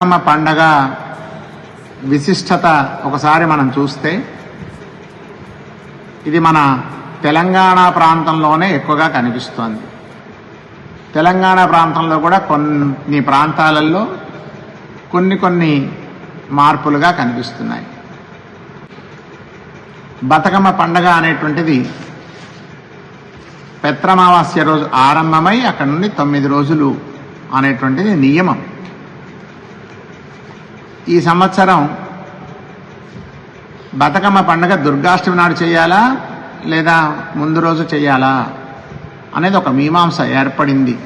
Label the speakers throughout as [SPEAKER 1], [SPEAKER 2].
[SPEAKER 1] బతుకమ్మ పండగ విశిష్టత ఒకసారి మనం చూస్తే ఇది మన తెలంగాణ ప్రాంతంలోనే ఎక్కువగా కనిపిస్తోంది. తెలంగాణ ప్రాంతంలో కూడా కొన్ని ప్రాంతాలలో కొన్ని కొన్ని మార్పులుగా కనిపిస్తున్నాయి. బతుకమ్మ పండగ అనేటువంటిది పెత్రమావాస్య రోజు ఆరంభమై అక్కడ నుండి తొమ్మిది రోజులు అనేటువంటిది నియమం. ఈ సంవత్సరం బతుకమ్మ పండుగ దుర్గాష్టమి నాడు చేయాలా? లేదా ముందు రోజు చేయాలా? అనేది ఒక మీమాంస ఏర్పడింది.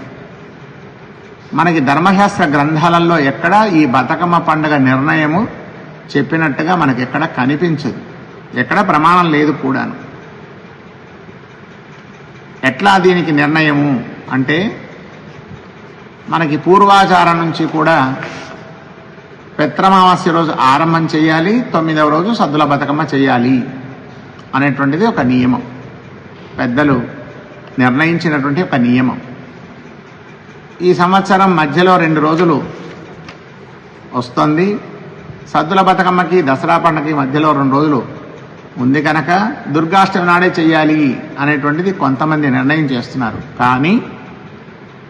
[SPEAKER 1] మనకి ధర్మశాస్త్ర గ్రంథాలలో ఎక్కడ ఈ బతుకమ్మ పండుగ నిర్ణయము చెప్పినట్టుగా మనకి ఎక్కడ కనిపించదు. ఎక్కడ ప్రమాణం లేదు కూడాను. ఎట్లా దీనికి నిర్ణయము అంటే మనకి పూర్వాచారం నుంచి కూడా పెత్రమావాస్య రోజు ఆరంభం చేయాలి తొమ్మిదవ రోజు సద్దుల బతుకమ్మ చేయాలి అనేటువంటిది ఒక నియమం. పెద్దలు నిర్ణయించినటువంటి ఒక నియమం. ఈ సంవత్సరం మధ్యలో రెండు రోజులు వస్తుంది. సద్దుల బతుకమ్మకి దసరా పండగకి మధ్యలో రెండు రోజులు. ఉంది కనుక దుర్గాష్టమి నాడే చేయాలి అనేటువంటిది కొంతమంది నిర్ణయం చేస్తున్నారు. కానీ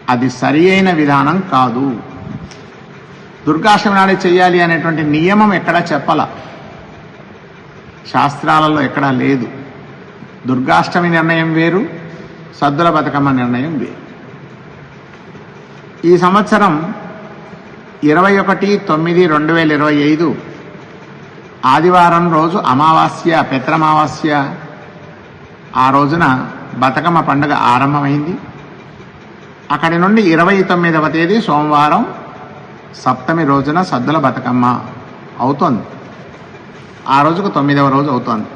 [SPEAKER 1] అది సరి అయిన విధానం కాదు. దుర్గాష్టమి నాడే చెయ్యాలి అనేటువంటి నియమం ఎక్కడా చెప్పాల. శాస్త్రాలలో ఎక్కడా లేదు. దుర్గాష్టమి నిర్ణయం వేరు సద్దుల బతుకమ్మ నిర్ణయం వేరు. ఈ సంవత్సరం ఇరవై ఒకటి తొమ్మిది రెండు వేల ఇరవై ఐదు ఆదివారం రోజు అమావాస్య పెత్రమావాస్య ఆ రోజున బతుకమ్మ పండుగ ఆరంభమైంది. అక్కడి నుండి ఇరవై తొమ్మిదవ తేదీ సోమవారం సప్తమి రోజున సద్దుల బతుకమ్మ అవుతోంది. ఆ రోజుకు తొమ్మిదవ రోజు అవుతోంది.